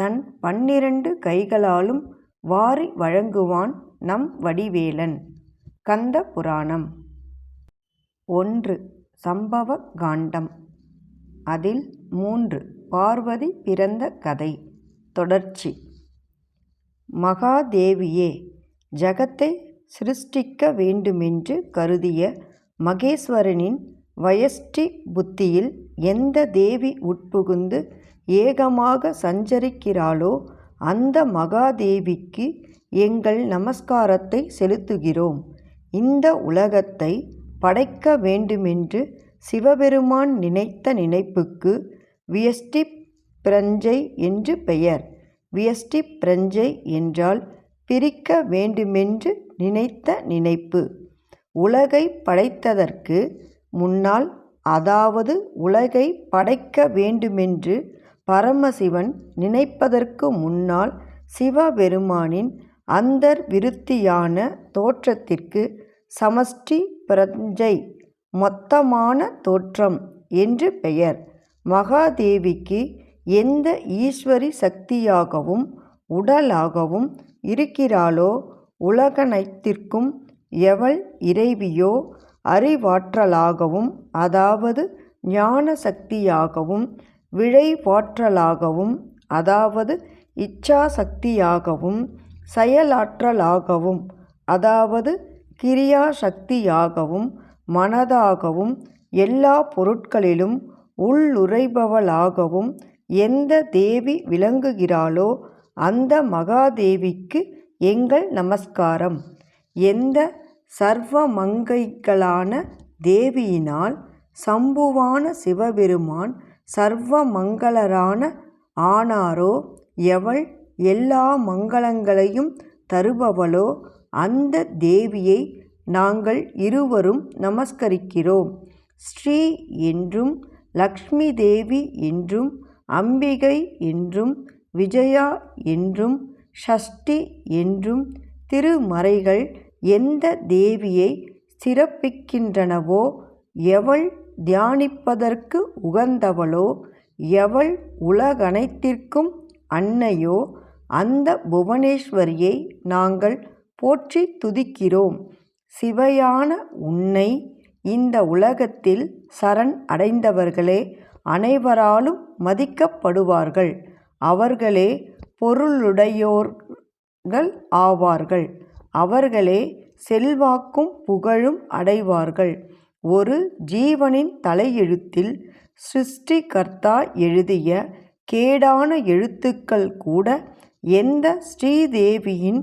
தன் பன்னிரண்டு கைகளாலும் வாரி வழங்குவான் நம் வடிவேலன். கந்த புராணம். ஒன்று. சம்பவ காண்டம். அதில் மூன்று. பார்வதி பிறந்த கதை. தொடர்ச்சி. மகாதேவியே ஜகத்தை சிருஷ்டிக்க வேண்டுமென்று கருதிய மகேஸ்வரனின் வயஷ்டி புத்தியில் எந்த தேவி உட்புகுந்து ஏகமாக சஞ்சரிக்கிறாளோ அந்த மகாதேவிக்கு எங்கள் நமஸ்காரத்தை செலுத்துகிறோம். இந்த உலகத்தை படைக்க வேண்டுமென்று சிவபெருமான் நினைத்த நினைப்புக்கு வியஷ்டி பிரஞ்சை என்று பெயர். வியஷ்டி பிரஞ்சை என்றால் பிரிக்க வேண்டுமென்று நினைத்த நினைப்பு. உலகை படைத்ததற்கு முன்னால் அதாவது உலகை படைக்க வேண்டுமென்று பரமசிவன் நினைப்பதற்கு முன்னால் சிவபெருமானின் அந்தர் விருத்தியான தோற்றத்திற்கு சமஷ்டி பிரஞ்சை மொத்தமான தோற்றம் என்று பெயர். மகாதேவிக்கு எந்த ஈஸ்வரி சக்தியாகவும் உடலாகவும் இருக்கிறாளோ உலகனைத்திற்கும் எவள் இறைவியோ அறிவாற்றலாகவும் அதாவது ஞான சக்தியாகவும் விழைவாற்றலாகவும் அதாவது இச்சாசக்தியாகவும் செயலாற்றலாகவும் அதாவது கிரியா சக்தியாகவும் மனதாகவும் எல்லா பொருட்களிலும் உள்ளுரைபவளாகவும் எந்த தேவி விளங்குகிறாளோ அந்த மகாதேவிக்கு எங்கள் நமஸ்காரம். எந்த சர்வமங்கைகளான தேவியினால் சம்புவான சிவபெருமான் சர்வமங்களரான ஆனாரோ எவள் எல்லா மங்களங்களையும் தருபவளோ அந்த தேவியை நாங்கள் இருவரும் நமஸ்கரிக்கிறோம். ஸ்ரீ என்றும் லக்ஷ்மி தேவி என்றும் அம்பிகை என்றும் விஜயா என்றும் ஷஷ்டி என்றும் திருமறைகள் எந்த தேவியை சிறப்பிக்கின்றனவோ எவள் தியானிப்பதற்கு உகந்தவளோ எவள் உலகனைத்திற்கும் அன்னையோ அந்த புவனேஸ்வரியை நாங்கள் போற்றி துதிக்கிறோம். சிவையான உன்னை இந்த உலகத்தில் சரண் அடைந்தவர்களே அனைவராலும் மதிக்கப்படுவார்கள். அவர்களே பொருளுடையோர்கள் ஆவார்கள். அவர்களே செல்வாக்கும் புகழும் அடைவார்கள். ஒரு ஜீவனின் தலையெழுத்தில் சிருஷ்டிகர்த்தா எழுதிய கேடான எழுத்துக்கள் கூட எந்த ஸ்ரீதேவியின்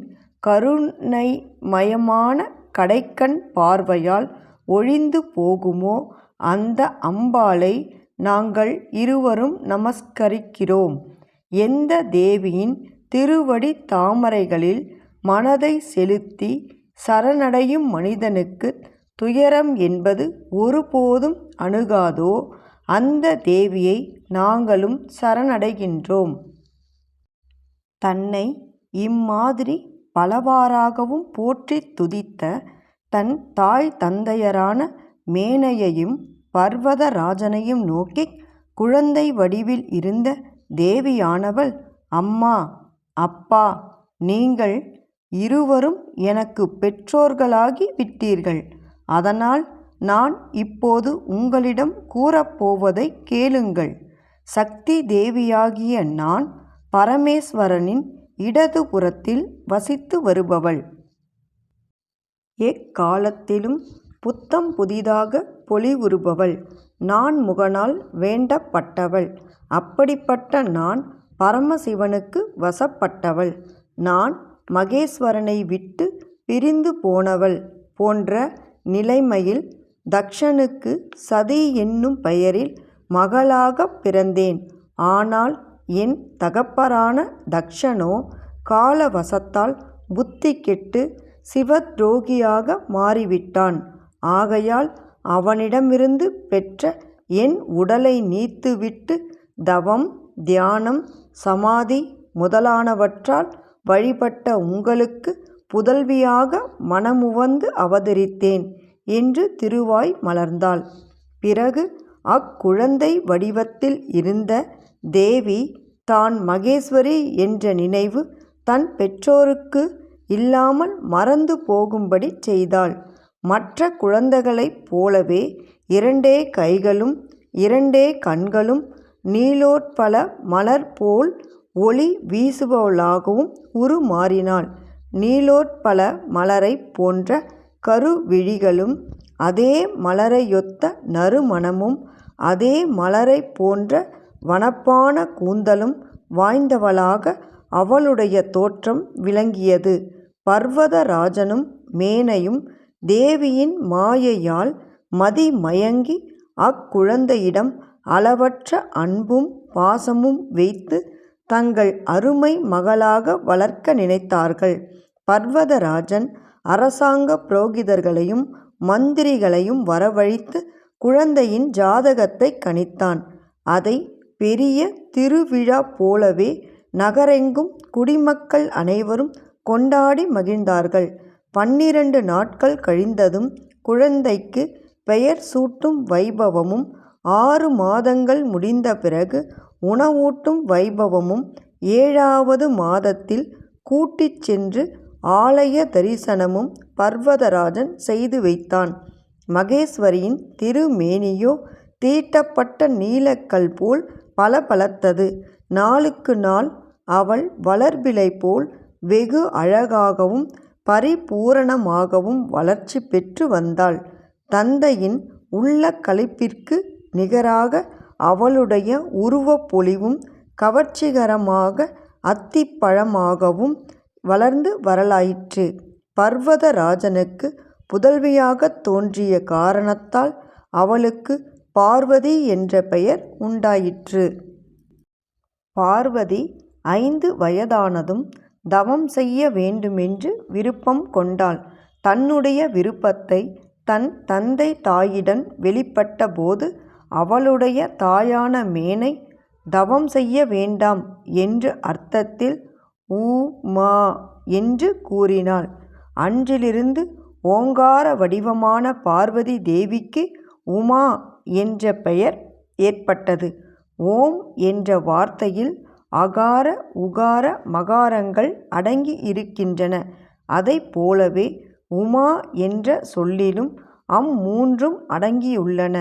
கருணைமயமான கடைக்கண் பார்வையால் ஒழிந்து போகுமோ அந்த அம்பாளை நாங்கள் இருவரும் நமஸ்கரிக்கிறோம். எந்த தேவியின் திருவடி தாமரைகளில் மனதை செலுத்தி சரணடையும் மனிதனுக்கு துயரம் என்பது ஒருபோதும் அணுகாதோ? அந்த தேவியை நாங்களும் சரணடைகின்றோம். தன்னை இம்மாதிரி பலவாறாகவும் போற்றி துதித்த தன் தாய் தந்தையரான மேனையையும் பர்வதராஜனையும் நோக்கி குழந்தை வடிவில் இருந்த தேவியானவள் அம்மா அப்பா நீங்கள் இருவரும் எனக்கு பெற்றோர்களாகி விட்டீர்கள். அதனால் நான் இப்போது உங்களிடம் கூறப்போவதை கேளுங்கள். சக்தி தேவியாகிய நான் பரமேஸ்வரனின் இடதுபுறத்தில் வசித்து வருபவள். எக்காலத்திலும் புத்தம் புதிதாக பொலிவுறுபவள் நான் முகனால் வேண்டப்பட்டவள். அப்படிப்பட்ட நான் பரமசிவனுக்கு வசப்பட்டவள். நான் மகேஸ்வரனை விட்டு பிரிந்து போனவள் போன்ற நிலைமையில் தக்ஷனுக்கு சதி என்னும் பெயரில் மகளாகப் பிறந்தேன். ஆனால் என் தகப்பரான தக்ஷனோ காலவசத்தால் புத்தி கெட்டு சிவத்ரோகியாக மாறிவிட்டான். ஆகையால் அவனிடமிருந்து பெற்ற என் உடலை நீத்துவிட்டு தவம் தியானம் சமாதி முதலானவற்றால் வழிபட்ட உங்களுக்கு புதல்வியாக மனமுவந்து அவதரித்தேன் என்று திருவாய் மலர்ந்தாள். பிறகு அக்குழந்தை வடிவத்தில் இருந்த தேவி தான் மகேஸ்வரி என்ற நினைவு தன் பெற்றோருக்கு இல்லாமல் மறந்து போகும்படி செய்தாள். மற்ற குழந்தைகளைப் போலவே இரண்டே கைகளும் இரண்டே கண்களும் நீலோத்பல மலர் போல் ஒளி வீசுபவளாகவும் உருமாறினாள். நீலோற்பல மலரைப் போன்ற கருவிழிகளும் அதே மலரையொத்த நறுமணமும் அதே மலரைப் போன்ற வனப்பான கூந்தலும் வாய்ந்தவளாக அவளுடைய தோற்றம் விளங்கியது. பர்வதராஜனும் மேனையும் தேவியின் மாயையால் மதிமயங்கி அக்குழந்தையிடம் அளவற்ற அன்பும் பாசமும் வைத்து தங்கள் அருமை மகளாக வளர்க்க நினைத்தார்கள். பர்வதராஜன் அரசாங்க புரோகிதர்களையும் மந்திரிகளையும் வரவழைத்து குழந்தையின் ஜாதகத்தை கணித்தான். அதை பெரிய திருவிழா போலவே நகரெங்கும் குடிமக்கள் அனைவரும் கொண்டாடி மகிழ்ந்தார்கள். பன்னிரண்டு நாட்கள் கழிந்ததும் குழந்தைக்கு பெயர் சூட்டும் வைபவமும் ஆறு மாதங்கள் முடிந்த பிறகு உணவூட்டும் வைபவமும் ஏழாவது மாதத்தில் கூட்டிச் சென்று ஆலய தரிசனமும் பர்வதராஜன் செய்து வைத்தான். மகேஸ்வரியின் திருமேனியோ தீட்டப்பட்ட நீலக்கல் போல் பளபளத்தது. நாளுக்கு நாள் அவள் வளர்பிலை போல் வெகு அழகாகவும் பரிபூரணமாகவும் வளர்ச்சி பெற்று வந்தாள். தந்தையின் உள்ள களிப்பிற்கு நிகராக அவளுடைய உருவப் பொலிவும் கவர்ச்சிகரமாக அத்திப்பழமாகவும் வளர்ந்து வரலாயிற்று. பர்வதராஜனுக்கு புதல்வியாகத் தோன்றிய காரணத்தால் அவளுக்கு பார்வதி என்ற பெயர் உண்டாயிற்று. பார்வதி ஐந்து வயதானதும் தவம் செய்ய வேண்டுமென்று விருப்பம் கொண்டாள். தன்னுடைய விருப்பத்தை தன் தந்தை தாயிடம் வெளிப்பட்ட போது அவளுடைய தாயான மேனை தவம் செய்ய வேண்டாம் என்று அர்த்தத்தில் ஊ மா என்று கூறினாள். அன்றிலிருந்து ஓங்கார வடிவமான பார்வதி தேவிக்கு உமா என்ற பெயர் ஏற்பட்டது. ஓம் என்ற வார்த்தையில் அகார உகார மகாரங்கள் அடங்கி இருக்கின்றன. அதைப் போலவே உமா என்ற சொல்லிலும் அம்மூன்றும் அடங்கியுள்ளன.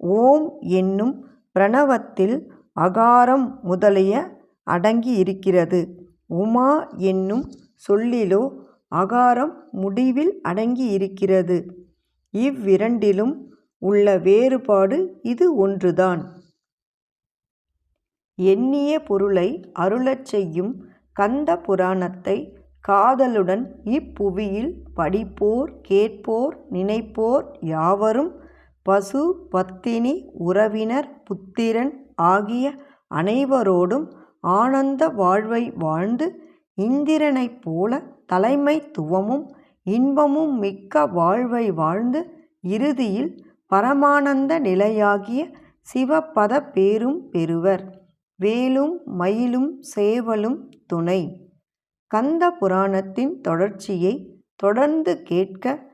ஓம் என்னும் பிரணவத்தில் அகாரம் முதலிய அடங்கி இருக்கிறது உமா என்னும் சொல்லிலோ அகாரம் முடிவில் அடங்கி இருக்கிறது இவ்விரண்டிலும் உள்ள வேறுபாடு இது ஒன்றுதான். எண்ணிய பொருளை அருளச் செய்யும் கந்த புராணத்தை காதலுடன் இப்புவியில் படிப்போர் கேட்போர் நினைப்போர் யாவரும் பசு பத்தினி உறவினர் புத்திரன் ஆகிய அனைவரோடும் ஆனந்த வாழ்வை வாழ்ந்து இந்திரனைப் போல தலைமைத்துவமும் இன்பமும் மிக்க வாழ்வை வாழ்ந்து இறுதியில் பரமானந்த நிலையாகிய சிவபத பேரும் பெறுவர். வேலும் மயிலும் சேவலும் துணை. கந்த புராணத்தின் தொடர்ச்சியை தொடர்ந்து கேட்க